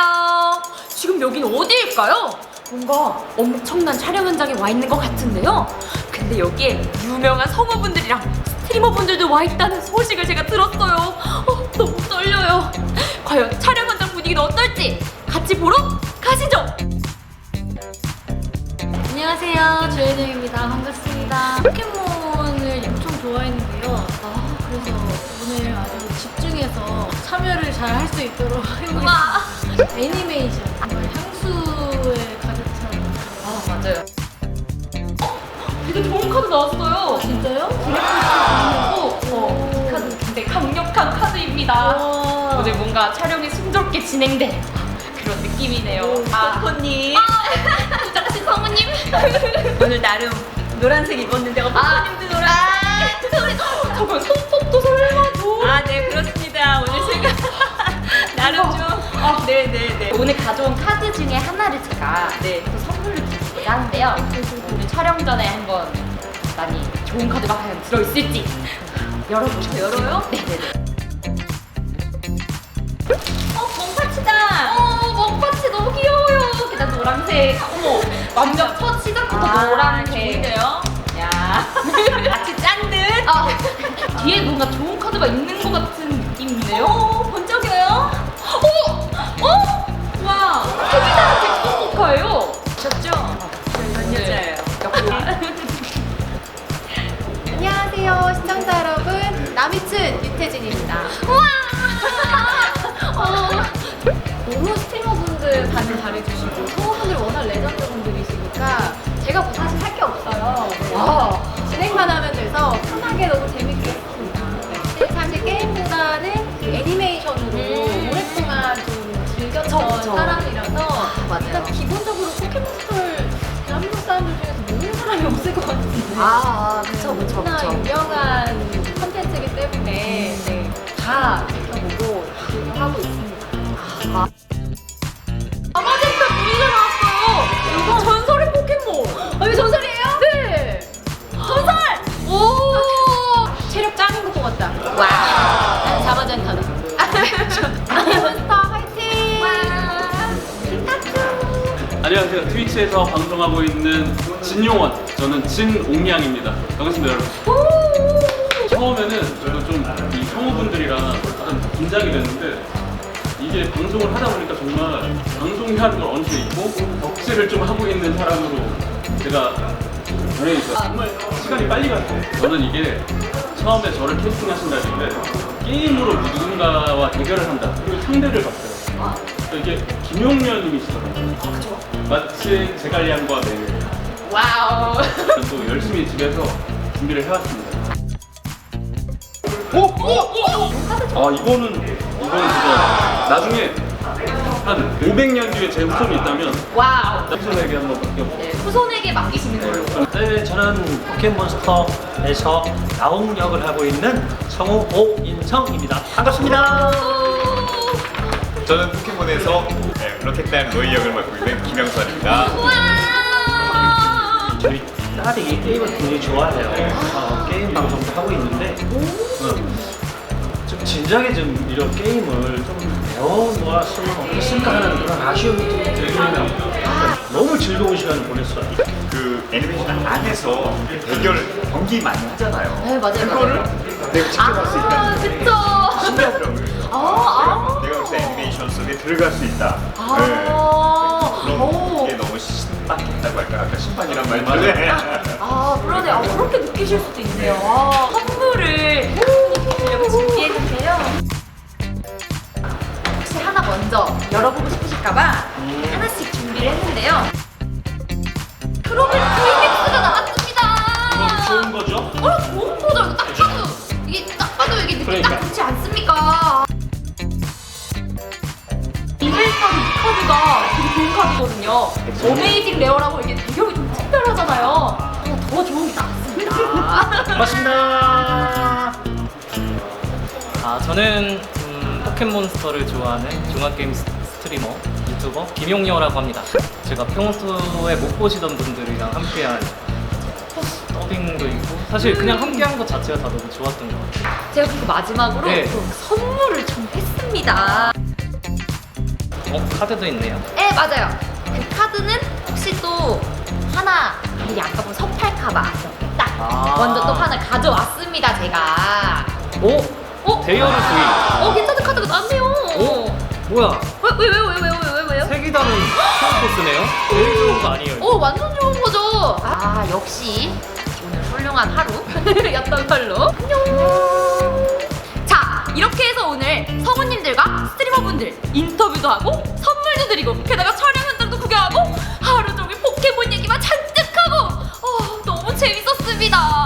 안녕하세요. 지금 여긴 어디일까요? 뭔가 엄청난 촬영 현장에 와 있는 것 같은데요. 근데 여기에 유명한 성우분들이랑 스트리머분들도 와 있다는 소식을 제가 들었어요. 어, 너무 떨려요. 과연 촬영 현장 분위기는 어떨지 같이 보러 가시죠. 안녕하세요. 조혜정입니다. 반갑습니다. 포켓몬을 엄청 좋아했는데요. 아, 그래서 오늘 아주 집중해서 참여를 잘 할 수 있도록 해보겠습니다. 와. 애니메이션, 정말 향수에 가득 찬. 아 맞아요. 어? 되게 좋은 카드 나왔어요. 진짜요? 어, 어, 이 카드 굉장히 강력한 카드입니다. 와. 오늘 뭔가 촬영이 순조롭게 진행된 그런 느낌이네요. 아, 포님 부탁하신 성우님. 오늘 나름 노란색 입었는데 어, 아, 노란색 오늘 가져온 카드 중에 하나를 제가 네. 또 선물로 드리고자 하는데요. 오늘 촬영 전에 한번 많이 좋은 카드가 과연 들어있을지 열어보시죠. 열어요? 네네네. 어 멍파치다 어, 먹파치 너무 귀여워요. 그냥 노란색. 어머, 완전 첫 시작부터 노란색. 좋은데요? 야 같이 짠 듯 아, 뒤에 뭔가 좋은 카드가 있는 것 같은 느낌인데요? 어 번쩍여요 안녕하세요. 시청자 여러분. 나미춘 유태진입니다. 어, 너무 스트리머분들 반응 잘해주시고 성우분들 워낙 레전드분들이시니까 제가 뭐 사실 할 게 없어요. 와. 진행만 하면 돼서 편하게 너무 재밌게 했습니다. 네. 사실 게임보다는 그 애니메이션으로 음. 오랫동안 좀 즐겼던 그쵸, 그쵸. 사람이라서 맞아요. 일단 기본적으로 포켓몬스터를 대한민국 사람들 중에서 모르는 사람이 없을 것 같은데 아, 그쵸, 그쵸, 너무나 그쵸. 유명한 컨텐츠이기 때문에 음. 네, 다 지켜보고 즐겨하고 있습니다. 아마젠타 무늬가 나왔어요. 이거 전설의 포켓몬. 아, 이거 전설이에요? 네! 전설! 오! 체력 짱인 것 같다. 와. 나는 자바젠타다. 몬스터 화이팅! 안녕하세요. 트위치에서 방송하고 있는 진용원. 저는 진옥량입니다. 반갑습니다, 여러분. 처음에는 저도 좀이 성우분들이랑 약간 긴장이 됐는데 이게 방송을 하다 보니까 정말 방송이라는 걸 어느새 잊고 덕질을 좀 하고 있는 사람으로 제가 변해 있어요. 정말 시간이 빨리 갔어요. 저는 이게 처음에 저를 캐스팅하신다는데 게임으로 누군가와 대결을 한다. 그리고 상대를 봤어요. 이게 김용면님이시더라고요. 마치 제갈량과 매일 와우. 또 열심히 집에서 준비를 해왔습니다. 아 이거는 이거는 진짜 나중에 한 500년 뒤에 제 후손이 있다면 와우. 후손에게 한번 맡겨볼게요. 네, 후손에게 맡기시는 걸로. 네, 저는 포켓몬스터에서 나옹 역을 하고 있는 성우 오인성입니다. 반갑습니다. 저는 포켓몬에서 네, 로켓단 로이 역을 맡고 있는 김영선입니다. 딸이 게임을 굉장히 좋아해요. 어, 게임 방송도 하고 있는데 어, 좀 진작에 좀 이런 게임을 좀 배워놓았으면 어땠을까 하는 그런 아쉬움이 좀 들면서 너무 즐거운 시간을 보냈어요. 그 애니메이션 안에서 대결 경기 많이 하잖아요. 네, 맞아요, 그거를 내가 지켜볼 수 아, 있다는 게 그쵸. 신기하더라고요. 아, 내가 볼때 애니메이션 속에 들어갈 수 있다. 아. 네. 그 신박했다고 할까? 아까 신박이란 말 맞아요. 아, 그러네. 아, 그렇게 느끼실 수도 있네요. 아, 선물을 드리려고 준비했는데요. 혹시 하나 먼저 열어보고 싶으실까봐 하나씩 준비를 했는데요. 카드거든요. 어메이징 레어라고 이게 배경이 좀 특별하잖아요. 어, 더 좋은 게 나왔습니다. 반갑습니다. 아 저는 음, 포켓몬스터를 좋아하는 스- 스트리머 유튜버 김용여라고 합니다 제가 평소에 못 보시던 분들이랑 함께한 더빙도 있고 사실 그냥 함께한 것 자체가 다 너무 좋았던 것 같아요 제가 그리고 마지막으로 네. 또 선물을 좀 했습니다. 어 카드도 있네요. 네 맞아요. 그 카드는 혹시 또 하나 우리 아까 본 서팔카바 이렇게 딱 아. 먼저 또 하나 가져왔습니다 제가. 오 어? 대여를 구이. 어 괜찮은 카드가 나왔네요. 오 뭐야? 왜 왜 왜 왜 왜 왜 왜요? 색이다는 코스네요. 제일 좋은 거 아니에요? 오 완전 좋은 거죠. 아 역시 오늘 훌륭한 하루였던 걸로. 안녕. 자 이렇게 해서 오늘 성우님들과 스트리머분들 인터뷰도 하고 선물도 드리고 게다가 겁니다.